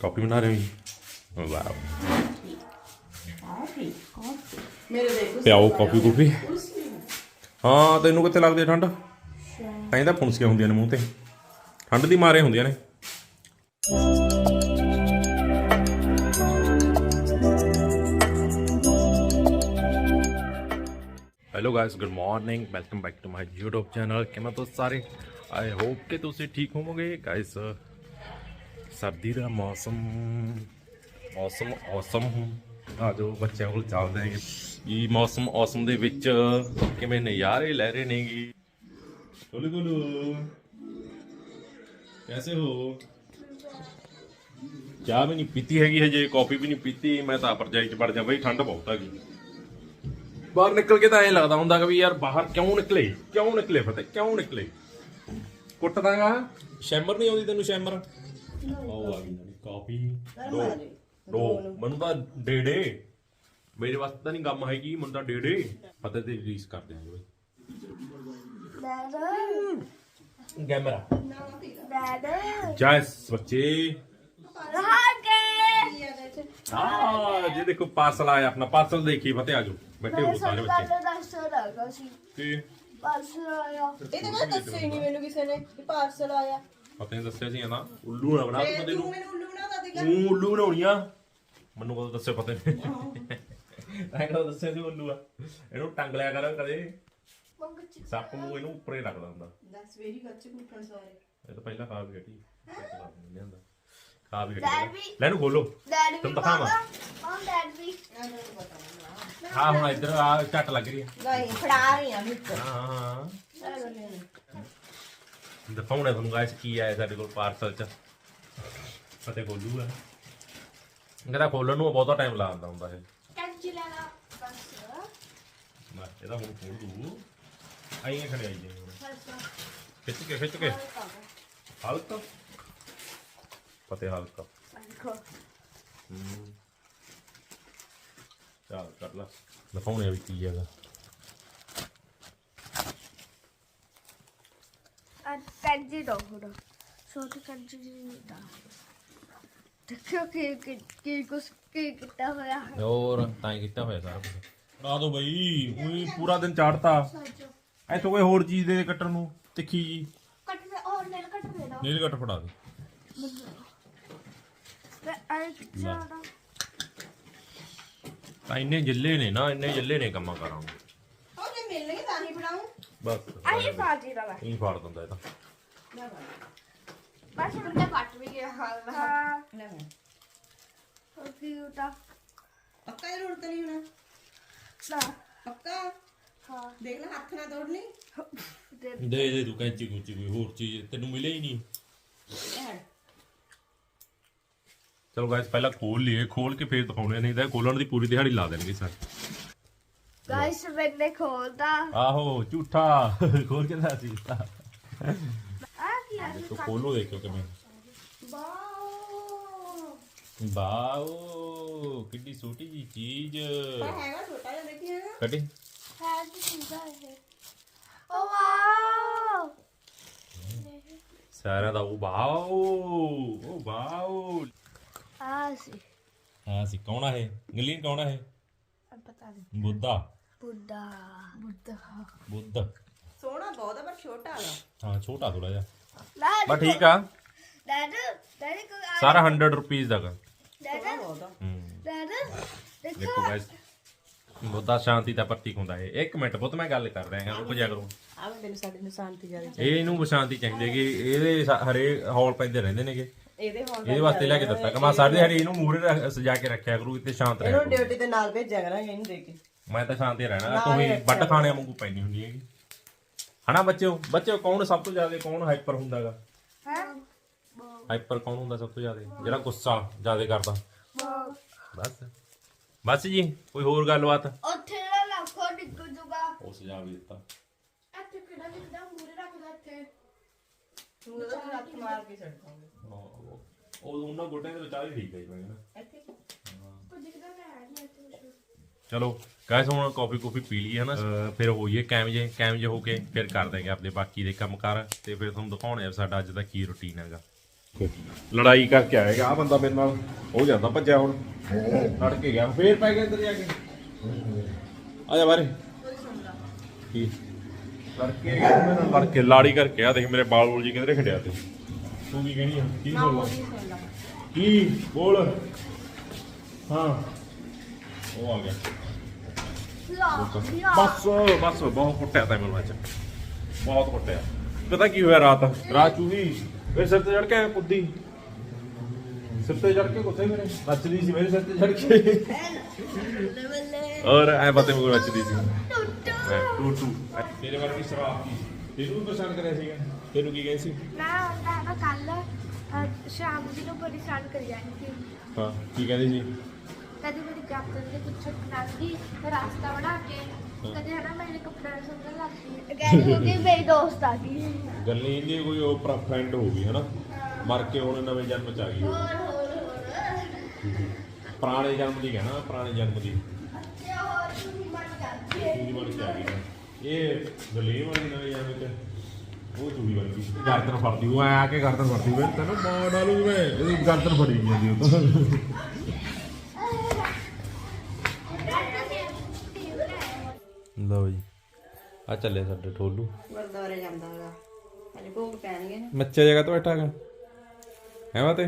ਕਾਫੀ ਬਣਾ ਰਹੇ ਹੋ ਵਾਓ ਮੇਰੇ ਪਿਆਓ ਕਾਫੀ ਕੁਫੀ ਹਾਂ ਤੈਨੂੰ ਕਿੱਥੇ ਲੱਗਦੀ ਹੈ ਠੰਡ ਕਹਿੰਦਾ ਫੁੰਸੀਆਂ ਹੁੰਦੀਆਂ ਨੇ ਮੂੰਹ ਤੇ ਠੰਡ ਦੀ ਮਾਰੇ ਹੁੰਦੀਆਂ ਨੇ hello guys good morning welcome back to my YouTube channel ਕਿਵੇਂ ਤੁਸੀਂ ਸਾਰੇ ਆਈ ਹੋਪ ਕਿ ਤੁਸੀਂ ਠੀਕ ਹੋਵੋਗੇ ਗਾਇਸ ਸਰਦੀ ਦਾ ਮੌਸਮ ਮੌਸਮ ਔਸਮ ਆ ਜੋ ਬੱਚਿਆਂ ਕੋਲ ਚੱਲਦੇ ਹੈਗੇ। ਇਹ ਮੌਸਮ ਔਸਮ ਦੇ ਵਿੱਚ ਕਿਵੇਂ ਨਜ਼ਾਰੇ ਲੈ ਰਹੇ ਨੇਗੇ? ਕੋਲੂ ਕੋਲੂ ਕੈਸੇ ਹੋ? ਚਾਹ ਵੀ ਨਹੀਂ ਪੀਤੀ ਹੈਗੀ ਹਜੇ, ਕਾਫੀ ਵੀ ਨਹੀਂ ਪੀਤੀ। ਮੈਂ ਤਾਂ ਪਰਜਾਈ ਚ ਵੜ ਜਾ ਬਈ, ਠੰਡ ਬਹੁਤ ਹੈਗੀ। ਬਾਹਰ ਨਿਕਲ ਕੇ ਤਾਂ ਐਂ ਲੱਗਦਾ ਹੁੰਦਾ ਕਿ ਵੀ ਯਾਰ ਬਾਹਰ ਕਿਉਂ ਨਿਕਲੇ? ਕਿਉਂ ਨਿਕਲੇ ਫਤਿਹ? ਕਿਉਂ ਨਿਕਲੇ? ਕੁੱਟਦਾਗਾ? ਸ਼ੈਮਰ ਨਹੀਂ ਆਉਂਦੀ ਤੈਨੂੰ ਸ਼ੈਮਰ? ਉਹ ਆ ਗਈ ਨਾਲੇ। ਕਾਫੀ ਦੋ ਦੋ ਮੈਨੂੰ ਤਾਂ ਡੇ ਡੇ। ਮੇਰੇ ਵਾਸਤੇ ਤਾਂ ਨਹੀਂ ਗਮ ਹੈਗੀ ਮੈਨੂੰ ਤਾਂ ਡੇ ਡੇ। ਫਤਿਹ ਤੇ ਰਿਲੀਜ਼ ਕਰ ਦਿਆਂਗੇ ਬਈ। ਕੈਮਰਾ। ਜੈਸ ਬੱਚੇ! ਆ ਜੇ ਦੇਖੋ ਪਾਰਸਲ ਆਇਆ ਆਪਣਾ ਪਾਰਸਲ ਦੇਖੀ ਫਤਿਹ ਆਜੋ ਬੈਠੇ ਹੋ ਸਾਰੇ ਬੱਚੇ। ਦੱਸੋ ਤੇ ਬਸ ਆਇਆ। ਇਹ ਤਾਂ ਮੈਂ ਦੱਸਿਆ ਹੀ ਨਹੀਂ ਮੈਨੂੰ ਕਿਸੇ ਨੇ ਕਿ ਪਾਰਸਲ ਆਇਆ। ਫਤਿਹ ਨੇ ਦੱਸਿਆ ਸੀ ਨਾ ਉੱਲੂ ਨਾ ਬਣਾ ਤੂੰ ਨੂੰ। ਮੈਨੂੰ ਉੱਲੂ ਬਣਾਤਾ ਸੀਗਾ। ਤੂੰ ਉੱਲੂ ਬਣਾਉਣੀਆਂ। ਮੈਨੂੰ ਕਦੋਂ ਦੱਸਿਆ ਪਤਾ ਨਹੀਂ। ਮੈਂ ਕਦੋਂ ਦੱਸਿਆ ਸੀ ਉੱਲੂ ਆ। ਇਹਨੂੰ ਟੰਗ ਲਿਆ ਕਰ ਕਦੇ। ਸੱਪ ਨੂੰ ਇਹਨੂੰ ਉੱਪਰੇ ਰੱਖਦਾ ਹੁੰਦਾ। ਦੱਸ ਵੇਰੀ ਕੱਚ ਕੁੱਟਣ ਸਾਰੇ ਇਹ ਤਾਂ ਪਹਿਲਾਂ ਖਾ ਵੀ ਹਟੀ। ਲਿਆਂਦਾ। ਖਾ ਵੀ ਹਟੀ। ਵੀ- ਲੈ ਨੂੰ ਖੋਲੋ। ਡੈਡ ਵੀ ਦਿਖਾਵਾਂ? ਪਾਪਾ ਹਾਂ ਡੈਡ ਵੀ। ਹਾਂ ਹੁਣ ਇੱਧਰ ਆ ਝੱਟ ਲੱਗ ਰਹੀ ਹੈ ਨਹੀਂ ਫੜਾ ਰਹੀ ਆ ਵਿੱਚ ਹਾਂ ਹਾਂ ਦਿਖਾਉਣਾ ਤੁਹਾਨੂੰ ਗਾਇਸ ਕੀ ਆਇਆ ਸਾਡੇ ਕੋਲ ਪਾਰਸਲ ਚ। ਫਤੇ ਖੋਲੂ ਆ। ਕਹਿੰਦਾ ਖੋਲਣ ਨੂੰ ਬਹੁਤਾ ਟਾਈਮ ਲਾ ਦਿੰਦਾ ਹੁੰਦਾ ਇਹ। ਕੰਚ ਲੈਣਾ ਬਸ ਲੈ, ਇਹਦਾ ਹੁਣ ਖੋਲ। ਦੂ ਆਈਆਂ ਖੜੇ ਆਈ ਹੁਣ ਖਿੱਚ ਕੇ ਖਿੱਚ ਕੇ। ਹਲਕਾ। ਫਤੇ ਹਲਕਾ। ਹੂੰ। ਚੱਲ ਕਰ ਲਾ। ਦਿਖਾਉਣੇ ਵੀ ਕੀ ਹੈਗਾ। ਅੱਜ ਕੰਜੀ ਦੋ ਹੁਣ ਛੋਟੀ ਕੰਜੀ ਨਹੀਂ ਦਾ ਦੇਖੋ ਕਿ ਕਿ ਕਿ ਕੁਛ ਕੀ ਕੀਤਾ ਹੋਇਆ ਹੈ ਹੋਰ ਤਾਂ ਹੀ ਕੀਤਾ ਹੋਇਆ ਸਾਰਾ ਕੁਝ ਬਣਾ ਦੋ ਬਈ ਉਹੀ ਪੂਰਾ ਦਿਨ ਚਾੜਤਾ ਇੱਥੋਂ ਕੋਈ ਹੋਰ ਚੀਜ਼ ਦੇ ਦੇ ਕੱਟਣ ਨੂੰ ਤਿੱਖੀ ਜੀ। ਕੱਟ ਦੇ ਔਰ ਨੇਲ ਕੱਟ ਦੇ ਦੋ। ਨੀਲ ਕੱਟ ਫੜਾ ਦੇ। ਤੇ ਆਈ ਜਾਣਾ। ਤਾਂ ਇੰਨੇ ਜਿੱਲੇ ਨੇ ਨਾ ਇੰਨੇ ਜਿੱਲੇ ਨੇ ਕੰਮਾਂ ਕਰਾਂ ਉਹ ਜੇ ਮਿਲਣਗੇ ਤਾਂ ਹੀ ਬਸ। ਦਾ ਇਹ ਫਾੜ ਦਿੰਦਾ ਇਹ ਤਾਂ। ਬਸ ਬੰਦਾ ਕੱਟ ਵੀ ਗਿਆ ਹਾਲ ਹਾਂ। ਲੈ। ਮੈਂ ਹੋਰ ਕੀ ਉਟਾ ਪੱਕਾ ਇਹ ਰੋੜ ਨਹੀਂ ਹੋਣਾ? ਨਾ। ਪੱਕਾ? ਹਾਂ। ਦੇਖ ਲੈ ਹੱਥ ਨਾਲ ਤੋੜ ਲਈ। ਦੇ। ਦੇ ਦੇ ਤੂੰ ਕੈਂਚੀ ਕੁੰਚੀ ਕੋਈ ਹੋਰ ਚੀਜ਼ ਤੈਨੂੰ ਮਿਲੇ ਹੀ ਨਹੀਂ। ਚਲੋ ਗਾਇਸ ਪਹਿਲਾਂ ਖੋਲ ਲਈਏ। ਖੋਲ ਕੇ ਫੇਰ ਦਿਖਾਉਣੇ ਨਹੀਂ ਤਾਂ ਖੋਲਣ ਦੀ ਪੂਰੀ ਦਿਹਾੜੀ ਲਾ ਦੇਣਗੇ ਸਰ। ਗਾਇਸ ਮੈਨੇ ਖੋਲਦਾ। ਆਹੋ ਝੂਠਾ। ਖੋਲ ਕੇ ਦੱਸ ਦਿੱਤਾ। ਆ ਕੀ ਆ ਤੂੰ ਖੋਲੋ ਦੇਖੋ ਕਿਵੇਂ। ਵਾਓ। ਵਾਓ ਕਿੱਡੀ ਛੋਟੀ ਜੀ ਚੀਜ਼। ਹੈਗਾ ਛੋਟਾ ਜਿਹਾ ਦੇਖੀ ਹੈਗਾ। ਕੱਢੀ। ਹੈ ਕੀ ਚੀਜ਼ ਹੈ ਇਹ। Oh wow. ਸਾਰਿਆਂ ਦਾ ਉਹ ਵਾਓ ਉਹ ਵਾਓ। ਆ ਸੀ। ਹਾਂ ਸੀ ਕੌਣ ਆ ਇਹ? ਗਲੀਨ ਕੌਣ ਆ ਇਹ? ਪਤਾ ਨਹੀਂ ਬੁੱਧਾ। ਬੁੱਢਾ। ਬੁੱਢਾ। ਬੁੱਧ ਸੋਹਣਾ ਬਹੁਤ ਆ ਪਰ ਛੋਟਾ ਆ ਹਾਂ ਛੋਟਾ ਥੋੜਾ ਜਿਹਾ। ਬਸ ਠੀਕ ਆ। ਡੈਡ ਡੈਡ ਕੋ ਸਾਰਾ 100 ਰੁਪਏ ਦਾ ਗਾ। ਡੈਡ ਬਹੁਤ ਆ। ਹੂੰ। ਡੈਡ ਦੇਖੋ। ਗਾਇਸ ਬੁੱਧਾ ਸ਼ਾਂਤੀ ਦਾ ਪ੍ਰਤੀਕ ਹੁੰਦਾ ਹੈ ਇੱਕ ਮਿੰਟ ਬਹੁਤ ਮੈਂ ਗੱਲ ਕਰ ਰਿਹਾ ਹਾਂ ਰੁਕ ਜਾ ਕਰੋ। ਆ ਤੈਨੂੰ ਸਾਡੇ ਨੂੰ ਸ਼ਾਂਤੀ ਜਾਰੀ ਇਹ ਇਹਨੂੰ ਸ਼ਾਂਤੀ ਚਾਹੀਦੀ ਹੈ ਕਿ ਇਹਦੇ ਸਾ- ਹਰੇ ਹੌਲ ਪੈਂਦੇ ਰਹਿੰਦੇ ਨੇਗੇ। ਇਹਦੇ ਹੌਲ ਇਹਦੇ ਵਾਸਤੇ ਲੈ ਕੇ ਦਿੱਤਾ। ਕਿ ਮੈਂ ਸਾਡੇ ਹਰੀ ਇਹਨੂੰ ਮੂਹਰੇ ਸਜਾ ਕੇ ਰੱਖਿਆ ਕਰੂ ਇੱਥੇ ਸ਼ਾਂਤ ਰਹਿ ਇਹਨੂੰ ਡਿਊਟੀ ਦੇ ਨਾਲ ਭੇਜਿਆ ਕਰਾਂਗੇ ਇਹਨੂੰ ਦੇ ਕੇ। ਮੈਂ ਤਾਂ ਸ਼ਾਂਤੀ ਰਹਿਣਾ। ਤੂੰ ਹੀ ਵੱਡ ਖਾਣੇ ਵਾਂਗੂ ਪੈਣੀ ਹੁੰਦੀ ਹੈਗੀ। ਹਨਾ ਬੱਚਿਓ? ਬੱਚਿਓ ਕੌਣ ਸਭ ਤੋਂ ਜ਼ਿਆਦਾ ਕੌਣ ਹਾਈਪਰ ਹੁੰਦਾਗਾ? ਹੈ? ਹਾਈਪਰ ਕੌਣ ਹੁੰਦਾ ਸਭ ਤੋਂ ਜ਼ਿਆਦਾ? ਜਿਹੜਾ ਗੁੱਸਾ ਜ਼ਿਆਦਾ ਕਰਦਾ। ਬਸ। ਬਸ ਜੀ ਕੋਈ ਹੋਰ ਗੱਲਬਾਤ? ਉੱਥੇ ਜਿਹੜਾ ਲੱਖੋ ਡਿੱਗ ਜੂਗਾ। ਉਹ ਸੁਝਾਅ ਵੀ ਦਿੱਤਾ। ਇੱਥੇ ਕਿਹੜਾ ਕਿਦਾਂ ਮੂਰੇ ਰੱਖਦਾ ਇੱਥੇ। ਤੂੰ ਉਹਦਾ ਹੱਥ ਮਾਰ ਕੇ ਛੱਡ ਦਾਂਗੇ ਉਹ ਉਹ ਉਹਨਾਂ ਗੋਟਿਆਂ ਦੇ ਵਿਚਾਰ ਹੀ ਠੀਕ ਹੈ ਜੀ ਮੈਂ ਕਹਿੰਦਾ। ਇੱਥੇ? ਕੁਝ ਦਿਖਦਾ ਹੈ ਨਹੀਂ ਇੱਥੇ ਕੁਛ। ਚਲੋ ਗਾਇਸ ਹੁਣ ਕਾਫੀ ਕੁਫੀ ਪੀ ਲਈ ਹੈ ਨਾ ਅਹ ਫਿਰ ਹੋਈਏ ਕੈਮਜੇ ਕੈਮਜੇ ਹੋ ਕੇ ਫਿਰ ਕਰ ਦਾਂਗੇ ਆਪਣੇ ਬਾਕੀ ਦੇ ਕੰਮਕਾਰ ਤੇ ਫਿਰ ਤੁਹਾਨੂੰ ਦਿਖਾਉਣੇ ਆ ਸਾਡਾ ਅੱਜ ਦਾ ਕੀ ਰੁਟੀਨ ਹੈਗਾ। ਲੜਾਈ ਕਰਕੇ ਆਏਗਾ ਆ ਬੰਦਾ ਮੇਰੇ ਨਾਲ ਹੋ ਜਾਂਦਾ ਭੱਜਿਆ ਹੁਣ। ਲੜ ਕੇ ਗਿਆ ਫੇਰ ਪੈ ਗਿਆ ਅੰਦਰ ਜਾ ਕੇ। ਆ ਜਾ ਬਾਰੇ ਕੀ? ਲੜ ਕੇ ਗਿਆ ਮੇਰੇ ਨਾਲ। ਲੜ ਕੇ ਲਾੜੀ ਕਰਕੇ ਆ ਦੇਖ ਮੇਰੇ ਬਾਲ ਬੋਲ ਜੀ ਕਿਧਰੇ ਖੜਿਆ ਤੇ। ਤੂੰ ਕੀ ਕਹਿਣੀ ਆ? ਕੀ ਬੋਲਾਂ ਕੀ? ਬੋਲ। ਹਾਂ। ਉਹ ਆ ਗਿਆ। ਬਸ ਬਸ ਬਹੁਤ ਕੁੱਟਿਆ ਤਾ ਮੈਨੂੰ ਅੱਜ। ਬਹੁਤ ਕੁੱਟਿਆ। ਪਤਾ ਕੀ ਹੋਇਆ ਰਾਤ? ਰਾਤ ਚੂਹੀ। ਮੇਰੇ ਸਿਰ ਤੇ ਚੜ ਕੇ ਆਇਆ ਕੁੱਦੀ। ਸਿਰ ਤੇ ਚੜ ਕੇ ਕੁੱਤੇ ਮੇਰੇ। ਨੱਚਦੀ ਸੀ ਮੇਰੇ ਸਿਰ ਤੇ ਚੜ ਕੇ। ਔਰ ਐ ਪਤਾ ਮੈਨੂੰ ਨੱਚਦੀ ਸੀ। ਮੈਂ ਟੂ ਟੂ ਤੇਰੇ ਵਰਗੀ ਸ਼ਰਾਬ ਕੀ ਤੈਨੂੰ ਵੀ ਪਸੰਦ ਕਰਿਆ ਸੀਗਾ। ਤੈਨੂੰ ਕੀ ਕਹਿੰਦੀ ਸੀ? ਮੈਂ ਉਹਨਾਂ ਕੱਲ ਸ਼ਾਮ ਨੂੰ ਪਰੇਸ਼ਾਨ ਕਰ ਜਾਣੀ ਸੀ। ਹਾਂ ਕੀ ਕਹਿੰਦੀ ਸੀ? ਕਦੀ ਮੇਰੀ ਕੈਪਟਨ ਦੇ ਪਿੱਛੇ ਨਾਂਗੀ ਰਾਸਤਾ ਬਣਾ ਕੇ ਕਦੇ ਹਨਾ ਮੇਰੇ ਕੱਪੜੇ ਸੁੰਦਰ ਲੱਗਦੀ ਕਹਿੰਦੀ ਹੋ ਗਈ ਮੇਰੀ ਦੋਸਤ ਆ ਗਈ। ਗੱਲ ਨਹੀਂ ਦੀ ਕੋਈ ਉਹ ਫਰੈਂਡ ਹੋ ਗਈ ਹਨਾ? ਮਰ ਕੇ ਹੁਣ ਨਵੇਂ ਜਨਮ ਚ ਆ ਗਈ ਉਹ। ਹੋਰ ਹੋਰ ਹੋਰ। ਪੁਰਾਣੇ ਜਨਮ ਦੀ ਕਹਿਣਾ ਪੁਰਾਣੇ ਜਨਮ ਦੀ। ਤੇ ਹੋਰ ਤੁਸੀਂ ਮਨ ਕਰਦੀ ਚੂਹੀ ਬਣ ਕੇ ਆ ਗਈ ਨਾ। ਇਹ ਗਲੇ ਵਾਲੀ ਨਵੇਂ ਜਨਮ ਚ ਉਹ ਚੂਹੀ ਬਣ ਗਈ ਗਰਦਨ ਫੜਦੀ ਉਹ ਐ ਆ ਕੇ ਗਰਦਨ ਫੜਦੀ। ਮੈਂ ਤੈਨੂੰ ਮਾਰ ਡਾਲੂ ਮੈਂ। ਇਹਦੀ ਗਰਦਨ ਫੜੀ ਜਾਂਦੀ ਉਹ ਤਾਂ। ਲਓ ਜੀ ਆ ਚੱਲੇ ਸਾਡੇ ਠੋਲੂ। ਗੁਰਦੁਆਰੇ ਜਾਂਦਾ ਹੈਗਾ। ਅੱਜ ਭੋਗ ਪੈਣਗੇ ਨਾ। ਮੱਚੇ ਜਗ੍ਹਾ ਤੋਂ ਬੈਠਾ ਹੈਗਾ ਹੈ ਵਾ ਤੇ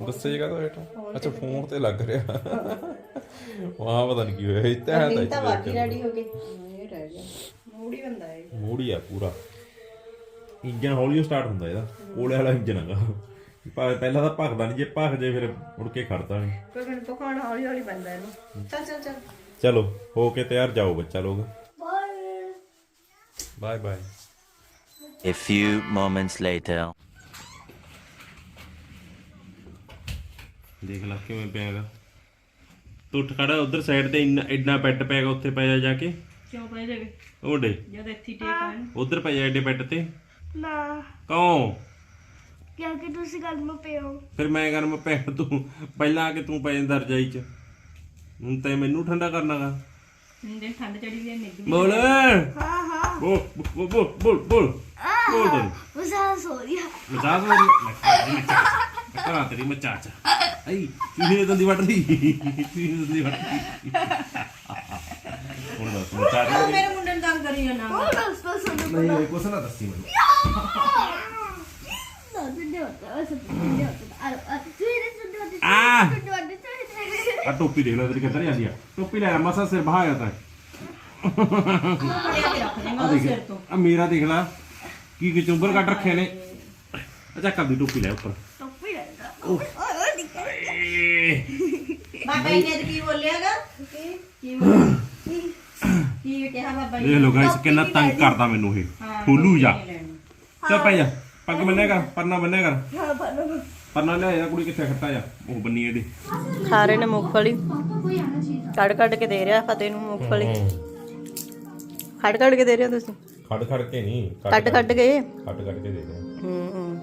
ਗੁੱਸੇ ਜਗ੍ਹਾ ਤੋਂ ਬੈਠਾ ਅੱਛਾ ਫੋਨ ਤੇ ਲੱਗ ਰਿਹਾ। ਵਾਹ ਪਤਾ ਨਹੀਂ ਕੀ ਹੋਇਆ ਇੱਥੇ ਹੈ ਤਾਂ ਤਾਂ ਬਾਕੀ ਰੈਡੀ ਹੋ ਗਏ ਇਹ ਰਹਿ ਗਿਆ। ਮੂੜੀ ਬੰਦਾ ਹੈ ਮੂੜੀ ਆ ਪੂਰਾ। ਇੰਜਨ ਹੌਲੀ ਸਟਾਰਟ ਹੁੰਦਾ ਇਹਦਾ। ਕੋਲੇ ਵਾਲਾ ਇੰਜਨ ਹੈਗਾ। ਪਰ ਪਹਿਲਾਂ ਤਾਂ ਭਖਦਾ ਨਹੀਂ ਜੇ ਭਖ ਜੇ ਫਿਰ ਮੁੜ ਕੇ ਖੜਦਾ ਨਹੀਂ ਕੋਈ ਮੈਨੂੰ ਪਕਾਉਣ ਹੌਲੀ ਹੌਲੀ ਬੰਦਾ ਇਹਨੂੰ। ਚੱਲ ਚੱਲ ਚੱਲ। ਚਲੋ ਹੋ ਕੇ ਤਿਆਰ ਜਾਓ ਬੱਚਾ ਲੋਕ। Bye bye bye A few moments later. ਦੇਖ ਲੈ ਕਿਵੇਂ ਪਿਆਗਾ ਤੂੰ ਉੱਠ ਖੜਾ ਉਧਰ ਸਾਈਡ ਤੇ ਇੰਨਾ ਐਡਾ ਬੈੱਡ ਪਿਆਗਾ ਉੱਥੇ ਪੈ ਜਾ ਜਾ ਕੇ। ਕਿਉਂ ਪਏ ਜਾਵੇ? ਉਹਡੇ ਜਦ ਇੱਥੇ ਟੇਕ ਆਣ ਉਧਰ ਪੈ ਜਾ ਐਡੇ ਬੈੱਡ ਤੇ। ਨਾ। ਕੌਂ ਕਿਉਂਕਿ ਤੁਸੀਂ ਗੱਲ ਨੂੰ ਪਿਓ ਫਿਰ ਮੈਂ ਕਰ ਮੈਂ ਪੈ ਤੂੰ। ਪਹਿਲਾਂ ਆ ਕੇ ਤੂੰ ਪੈ ਜਾਂਦਾ ਰਜਾਈ ਚ। ਹੁਣ ਤੇ ਮੈਨੂੰ ਠੰਡਾ ਕਰਨਾਗਾ। ਹੁੰਦੇ ਠੰਡ ਚੜੀ ਵੀ ਨਿੱਗ ਬੋਲ ਹਾਂ ਹਾਂ। ਬੋਲ ਬੋਲ ਬੋਲ ਬੋਲ ਬੋਲ। ਬੋਲ ਦੇ ਉਸਾ ਸੋਰੀਆ ਮਚਾਸ ਵਾਲੀ ਕਰਾ ਤੇਰੀ ਮਚਾਚ ਆਈ ਤੂੰ ਦੰਦੀ ਵੱਟ ਲਈ ਤੂੰ ਦੰਦੀ ਵੱਟ ਲਈ ਹੁਣ ਦੱਸ ਮਚਾਚ ਮੇਰੇ ਮੁੰਡੇ ਨੂੰ ਤੰਗ ਕਰੀ ਜਾਣਾ ਉਹ ਬਸ ਸੁਣ ਨਹੀਂ ਕੁਛ ਨਾ ਦੱਸੀ ਮੈਨੂੰ। ਨਾ ਸੁਣਦੇ ਹੋਤਾ ਬਸ ਸੁਣਦੇ ਹੋਤਾ। ਆ ਆ ਟੋਪੀ ਦੇਖ ਲੈ ਤੇਰੀ ਕਿੱਧਰ ਜਾਂਦੀ ਆ। ਟੋਪੀ ਲੈ ਮਸਾ ਸਿਰ ਬਹਾਇਆ ਤਾਂ। ਲਿਆ ਕੇ ਰੱਖ ਦੇਗਾ ਉਹਦੇ ਸਿਰ ਤੋਂ ਆ ਮੇਰਾ ਦੇਖ ਲੈ ਕੀ ਕੀ ਚੁੰਬਰ ਕੱਢ ਰੱਖੇ ਨੇ। ਅੱਛਾ ਕੱਲ ਦੀ ਟੋਪੀ ਲੈ ਉੱਪਰ। ਟੋਪੀ ਲੈਂਦਾ ਓਏ ਓਏ ਨਿਕਲ ਬਾਬਾ ਜੀ ਨੇ ਕੀ ਬੋਲਿਆਗਾ ਕੀ? ਬੋਲਿਆ? ਕੀ ਕਿਹਾ ਬਾਬਾ ਜੀ ਦੇਖ ਲੋ ਗਾਇਸ ਕਿੰਨਾ ਤੰਗ ਕਰਦਾ ਮੈਨੂੰ ਇਹ। ਫੁੱਲੂ ਜਾ। ਚੱਲ ਪੈ ਜਾ ਪੱਗ ਬੰਨਿਆ ਕਰ ਪਰਨਾ ਬੰਨਿਆ ਕਰ। ਹਾਂ। ਪਰਨਾ ਲਿਆ ਜਾ ਕੁੜੀ ਕਿੱਥੇ ਖੱਟਾ ਜਾ ਉਹ ਬੰਨੀ ਇਹਦੇ। ਖਾ ਰਹੇ ਨੇ ਮੂੰਗਫਲੀ ਕੱਢ ਕੱਢ ਕੇ ਦੇ ਰਿਹਾ ਫਤਿਹ ਨੂੰ ਮੂੰਗਫਲੀ ਕੱਢ ਕੱਢ ਕੇ ਦੇ ਰਹੇ ਤੁਸੀਂ? ਖੜ ਖੜ ਕੇ ਨਹੀਂ ਕੱਢ ਕੱਢ ਕੇ। ਖੜ ਕੱਢ ਕੇ ਦੇ ਦੇ ਹੂੰ ਹੂੰ।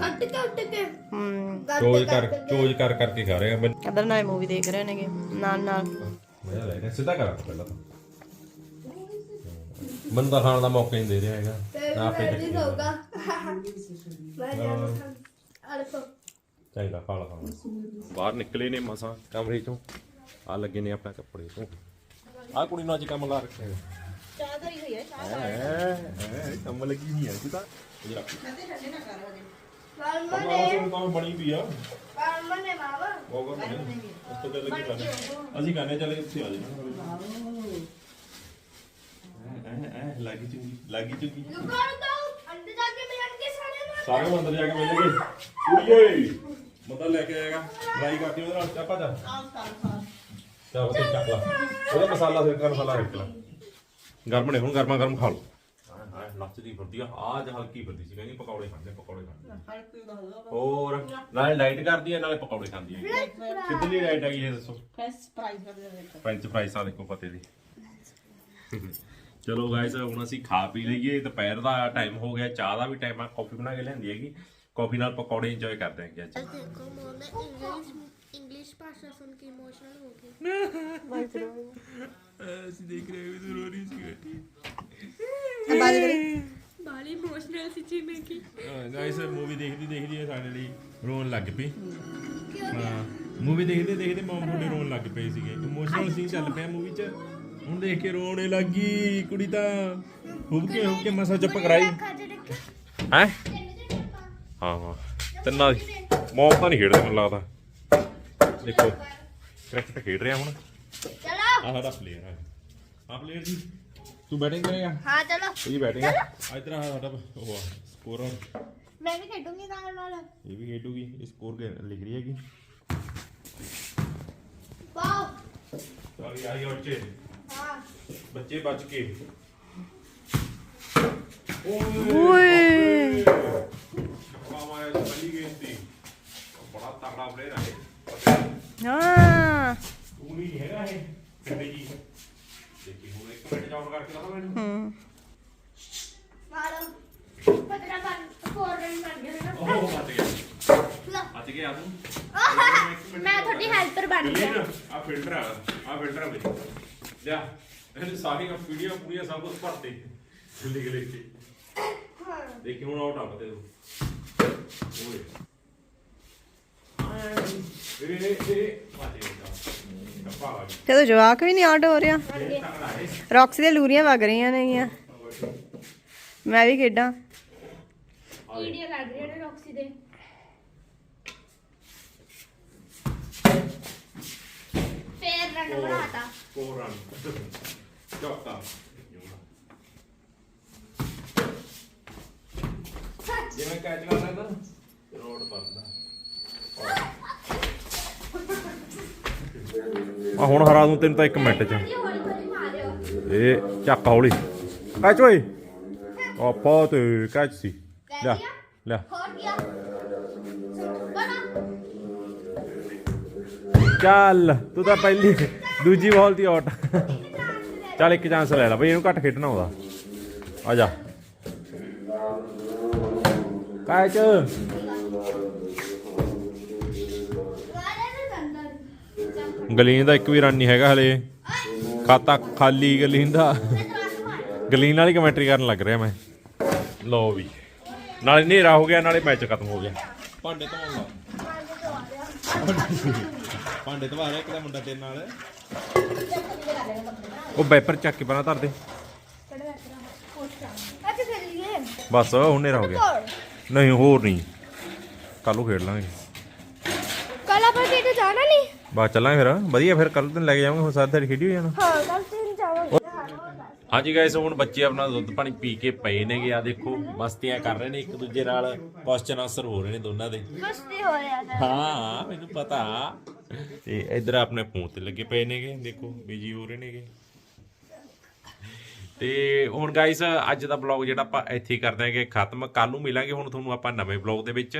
ਕੱਟ ਕੱਟ ਕੇ। ਹੂੰ। ਚੋਜ ਕਰ ਚੋਜ ਕਰ ਕਰਕੇ ਖਾ ਰਹੇ ਆ ਮੈਂ ਅਦਰ ਨਾਲ ਮੂਵੀ ਦੇਖ ਰਹੇ ਨੇਗੇ ਨਾਲ ਨਾਲ। ਮਜ਼ਾ ਲੈ ਰਿਹਾ ਸਿੱਧਾ ਕਰ ਪਹਿਲਾਂ ਤਾਂ। ਬੰਦਾ ਖਾਣ ਦਾ ਮੌਕਾ ਹੀ ਨਹੀਂ ਦੇ ਰਿਹਾ ਹੈਗਾ। ਨਾ ਆਪੇ ਨਹੀਂ ਹੋਗਾ ਮੈਂ ਜਾਣਾ। ਅਲਫਾ ਚਾਹੀਦਾ ਖਾ ਲਾ ਖਾ ਲਾ ਬਾਹਰ ਨਿਕਲੇ ਨੇ ਮਸਾਂ। ਕਮਰੇ ਚੋਂ। ਆ ਲੱਗੇ ਨੇ ਆਪਣਾ ਕੱਪੜੇ ਤੋਂ ਆ ਕੁੜੀ ਨੂੰ ਅੱਜ ਕੰਮ ਲਾ ਰੱਖਿਆ ਹੈ। ਚਾਹ ਧਰੀ ਹੋਈ ਹੈ ਚਾਹ ਐ ਐ ਕੰਮ ਲੱਗੀ ਨਹੀਂ ਹੈ ਸਿੱਧਾ ਇਹ ਰੱਖ। ਮਾਮਾ ਮਾਮਾ ਉਹ ਤਾਂ ਬਣੀ ਵੀ ਆ। ਮਾਮਾ ਨੇ ਮਾਮਾ ਉਹ ਕਰ ਉਸ ਤੋਂ ਗੱਲ ਕੀ ਕਰਨੀ? ਅਸੀਂ ਕਹਿੰਦੇ ਚੱਲ ਉੱਥੇ ਆ ਜਾਣਾ। ਐ ਐ ਲੱਗੀ ਚੁੰਗੀ ਲੱਗੀ ਚੁੰਗੀ। ਲੁਕਾਉ ਦੋ ਅੰਦਰ ਜਾ ਕੇ ਮਿਲਣਗੇ ਸਾਰੇ ਸਾਰੇ ਮੰਦਰ ਜਾ ਕੇ ਮਿਲਣਗੇ ਕੁੜੀਏ। ਮਤਾ ਲੈ ਕੇ ਆਏਗਾ। ਫਰਾਈ ਕਰਤੀ ਉਹਦੇ ਨਾਲ ਚਾਪਾ ਜਾ ਚਾ ਉਹ ਤੇ ਚੱਕ ਲਾ। ਉਹਦਾ ਮਸਾਲਾ ਸਿਰ ਮਸਾਲਾ ਰੱਖ ਲਾ ਗਰਮ ਨੇ, ਹੁਣ ਗਰਮਾ ਗਰਮ ਖਾ ਲਓ। ਹਾਂ ਹਾਂ ਨੱਚਦੀ ਫਿਰਦੀ ਆ ਆਜ ਹਲਕੀ ਫਿਰਦੀ ਸੀ, ਕਹਿੰਦੀ ਪਕੌੜੇ ਖਾਂਦੇ ਪਕੌੜੇ ਖਾਂਦੇ। ਹੋਰ, ਨਾਲੇ ਲਾਈਟ ਕਰਦੀ ਹੈ ਨਾਲੇ ਪਕੌੜੇ ਖਾਂਦੀ ਹੈ ਕਿੰਨੀ ਲਾਈਟ ਹੈਗੀ ਇਹ ਦੱਸੋ? ਫ੍ਰੈਂਚ ਫਰਾਈਸ ਆ ਦੇਖੋ ਪਤੇ ਦੀ। ਚਲੋ ਗਾਇਸ ਹੁਣ ਅਸੀਂ ਖਾ ਪੀ ਲਈਏ, ਦੁਪਹਿਰ ਦਾ ਟਾਈਮ ਹੋ ਗਿਆ, ਚਾਹ ਦਾ ਵੀ ਟਾਈਮ ਆ ਕਾਫੀ ਬਣਾ ਕੇ ਲਿਆਂਦੀ ਹੈਗੀ। ਕਾਫੀ ਨਾਲ ਪਕੌੜੇ ਇੰਜੋਏ ਕਰਦੇ ਹਾਂ ਅੱਜ ਦੇਖੋ ਮੈਂ ਇੰਗਲਿਸ਼ ਇੰਗਲਿਸ਼ ਭਾਸ਼ਾ ਸੁਣ ਕੇ ਇਮੋਸ਼ਨਲ ਹੋ ਗਈ ਅਸੀਂ ਦੇਖ ਰਹੇ ਹਾਂ ਵੀ ਰੋ ਰਹੀ ਸੀ ਬਾਜ ਕਰੀ ਬਾਲੀ ਇਮੋਸ਼ਨਲ ਸੀ ਜਿਵੇਂ ਕਿ ਗਾਇਸ ਮੂਵੀ ਦੇਖਦੀ ਦੇਖਦੀ ਸਾਡੇ ਲਈ ਰੋਣ ਲੱਗ ਪਈ ਹਾਂ ਮੂਵੀ ਦੇਖਦੇ ਦੇਖਦੇ ਮਮ ਤੁਹਾਡੇ ਰੋਣ ਲੱਗ ਪਏ ਸੀਗੇ ਇਮੋਸ਼ਨਲ ਸੀਨ ਚੱਲ ਪਿਆ ਮੂਵੀ 'ਚ ਹੁਣ ਦੇਖ ਕੇ ਰੋਣੇ ਲੱਗੀ ਕੁੜੀ ਤਾਂ ਹੁਬ ਕੇ ਹੁਬ ਕੇ ਮਸਾ ਚੁੱਪ ਕਰਾਈ ਹੈ ਹਾਂ ਹਾਂ। ਤਿੰਨਾਂ ਦੀ। ਮੌਮ ਤਾਂ ਨਹੀਂ ਖੇਡਦਾ ਮੈਨੂੰ ਲੱਗਦਾ। ਦੇਖੋ ਕ੍ਰਿਕਟ ਖੇਡ ਰਿਹਾ ਹੁਣ। ਚਲੋ। ਆਹ ਸਾਡਾ ਪਲੇਅਰ ਹੈ ਆ ਪਲੇਅਰ ਜੀ। ਤੂੰ ਬੈਟਿੰਗ ਕਰੇਗਾ ਹਾਂ ਚਲੋ। ਇਹ ਬੈਟਿੰਗ ਆ। ਇਧਰ ਆ ਸਾਡਾ ਉਹ ਸਕੋਰਰ ਮੈਂ ਵੀ ਖੇਡੂੰਗੀ ਨਾਲ ਨਾਲ। ਇਹ ਵੀ ਖੇਡੂਗੀ। ਇਹ ਸਕੋਰ ਲਿਖ ਰਹੀ ਹੈਗੀ। ਵਾਓ। ਸਾਰੀ ਆਈ ਉੱਚੇ। ਹਾਂ। ਬੱਚੇ ਬਚ ਕੇ। ਓਏ ਮਾਮਾ ਇਹ ਪਹਿਲੀ ਗੇਮ ਸੀ ਬੜਾ ਪਲੇਅਰ ਹੈ ਹਾਂ। ਤੂੰ ਨਹੀਂ ਹੈਗਾ ਇਹ ਕਿੰਨੇ ਜੀ। ਦੇਖੀ ਹੁਣ ਇੱਕ ਮਿੰਟ ਜਾਉਣ ਕਰਕੇ ਦੱਸਾਂ ਮੈਨੂੰ। ਮਾਰੋ। ਪਤਰਾ ਬਣ ਫੋਰ ਰਨ ਬਣ ਗਿਆ ਨਾ। ਉਹ ਬਚ ਗਿਆ। ਬਚ ਗਿਆ ਤੂੰ। ਮੈਂ ਤੁਹਾਡੀ ਹੈਲਪਰ ਬਣ ਗਿਆ। ਆ ਫਿਲਟਰ ਆ ਆ ਫਿਲਟਰ ਆ ਮੇਰੀ। ਲਿਆ। ਇਹਨੇ ਸਾਰੀਆਂ ਵੀਡੀਓ ਪੂਰੀਆਂ ਸਭ ਕੁਝ ਭਰਤੇ। ਲਿਖ ਲਿਖ। ਕੇ ਦੇਖੀ ਹੁਣ ਆਊਟ ਆ ਬਤੇ ਓਏ ਇਹ ਇਹ ਇਹ ਵਾਜੇ ਦਾ ਕੱਪਾ ਆ ਗਿਆ ਜਦੋਂ ਜਵਾਕ ਵੀ ਨਹੀਂ ਆਊਟ ਹੋ ਰਿਹਾ ਰੌਕਸ ਦੀਆਂ ਲੂਰੀਆਂ ਵਗ ਰਹੀਆਂ ਨੇਗੀਆਂ। ਮੈਂ ਵੀ ਖੇਡਾਂ। ਵੀਡੀਓ ਲੱਗ ਰਹੀ ਹੈ ਨਾ ਰੌਕਸੀ ਦੇ? ਫੇਰ ਰਨ ਬਣਾਤਾ। ਫੋਰ ਰਨ ਚੌਕਾ ਜਿਵੇਂ ਕੈਚ ਕਰ ਲੈਂਦਾ ਰੋਡ ਪਰਦਾ। ਆ ਹੁਣ ਹਰਾ ਦੂੰ ਤੈਨੂੰ ਤਾਂ 1 ਮਿੰਟ ਚ। ਇਹ ਚੱਕ ਹੌਲੀ। ਕੈਚ ਓਏ। ਆਪਾ ਤੇ ਕੈਚ ਸੀ। ਲੈ ਲੈ ਚੱਲ, ਤੂੰ ਤਾਂ ਪਹਿਲੀ, ਦੂਜੀ ਬਾਲ ਦੀ ਆਊਟ ਚੱਲ ਇੱਕ ਚਾਂਸ ਲੈ ਲੈ ਬਈ, ਇਹਨੂੰ ਘੱਟ ਖੇਡਣਾ ਆਉਂਦਾ ਆ ਜਾ। ਕੈਚ। ਗਲੀਨ ਦਾ ਇੱਕ ਵੀ ਰਨ ਨਹੀਂ ਹੈਗਾ ਹਲੇ। ਖਾਤਾ ਖਾਲੀ ਗਲੀਨ ਦਾ। ਗਲੀਨ ਵਾਲੀ ਕਮੈਂਟਰੀ ਕਰਨ ਲੱਗ ਰਿਹਾ ਮੈਂ। ਲਓ ਵੀ। ਨਾਲੇ ਹਨੇਰਾ ਹੋ ਗਿਆ ਨਾਲੇ ਮੈਚ ਖਤਮ ਹੋ ਗਿਆ। ਭਾਂਡੇ ਧੋਣ ਲਾ ਭਾਂਡੇ ਧਵਾ ਰਿਹਾ ਇੱਕ ਦਾ ਮੁੰਡਾ ਤੇਰੇ ਨਾਲ। ਉਹ ਵੈਪਰ ਚੱਕ ਕੇ ਪਰਾਂ ਧਰ ਦੇ। ਅੱਜ ਚੱਲੀਏ ਬਸ ਹੁਣ ਹਨੇਰਾ ਹੋ ਗਿਆ। ਨਹੀਂ ਹੋਰ ਨਹੀਂ। ਕੱਲ ਨੂੰ ਖੇਡ ਲਾਂਗੇ। ਬਾਅਦ ਚੱਲਾਂਗੇ ਫਿਰ ਵਧੀਆ ਫਿਰ ਕੱਲ ਦਿਨ ਲੈ ਕੇ ਜਾਵਾਂਗੇ ਹੁਣ ਸਾਰੀ ਦਿਹਾੜੀ ਖੇਡੀ ਹੋ ਜਾਣਾ ਹਾਂ ਕੱਲ ਤੇ ਜਾਵਾਂਗੇ। ਹਾਂਜੀ ਗਾਇਸ ਹੁਣ ਬੱਚੇ ਆਪਣਾ ਦੁੱਧ ਪਾਣੀ ਪੀ ਕੇ ਪਏ ਨੇਗੇ ਆ ਦੇਖੋ ਮਸਤੀਆਂ ਕਰ ਰਹੇ ਨੇ ਇੱਕ ਦੂਜੇ ਨਾਲ ਕੁਐਸਚਨ ਆਨਸਰ ਹੋ ਰਹੇ ਨੇ ਦੋਨਾਂ ਦੇ। ਮਸਤੀ ਹੋ ਰਿਹਾ ਹਾਂ ਮੈਨੂੰ ਪਤਾ। ਤੇ ਇਧਰ ਆਪਣੇ ਫੋਨ ਤੇ ਲੱਗੇ ਪਏ ਨੇਗੇ ਦੇਖੋ ਬਿਜ਼ੀ ਹੋ ਰਹੇ ਨੇਗੇ। ਤੇ ਹੁਣ ਗਾਇਸ ਅੱਜ ਦਾ ਬਲੌਗ ਜਿਹੜਾ ਆਪਾਂ ਇੱਥੇ ਹੀ ਕਰ ਦਾਂਗੇ ਖਤਮ। ਕੱਲ ਨੂੰ ਮਿਲਾਂਗੇ ਹੁਣ ਤੁਹਾਨੂੰ ਆਪਾਂ ਨਵੇਂ ਬਲੌਗ ਦੇ ਵਿੱਚ।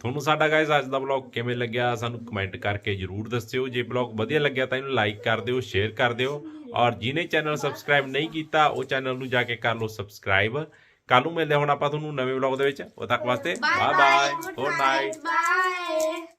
ਤੁਹਾਨੂੰ ਸਾਡਾ ਗਾਇਸ ਅੱਜ ਦਾ ਬਲੌਗ ਕਿਵੇਂ ਲੱਗਿਆ ਸਾਨੂੰ ਕਮੈਂਟ ਕਰਕੇ ਜਰੂਰ ਦੱਸਿਓ। ਜੇ ਬਲੌਗ ਵਧੀਆ ਲੱਗਿਆ ਤਾਂ ਇਹਨੂੰ ਲਾਈਕ ਕਰ ਦਿਓ ਸ਼ੇਅਰ ਕਰ ਦਿਓ। ਔਰ ਜਿਹਨੇ ਚੈਨਲ ਸਬਸਕ੍ਰਾਈਬ ਨਹੀਂ ਕੀਤਾ ਉਹ ਚੈਨਲ ਨੂੰ ਜਾ ਕੇ ਕਰ ਲਓ ਸਬਸਕ੍ਰਾਈਬ ਕੱਲ ਨੂੰ ਮਿਲਦੇ ਹਾਂ ਹੁਣ ਆਪਾਂ ਤੁਹਾਨੂੰ ਨਵੇਂ ਬਲੌਗ ਦੇ ਵਿੱਚ। ਉਦੋਂ ਤੱਕ ਵਾਸਤੇ bye bye good night bye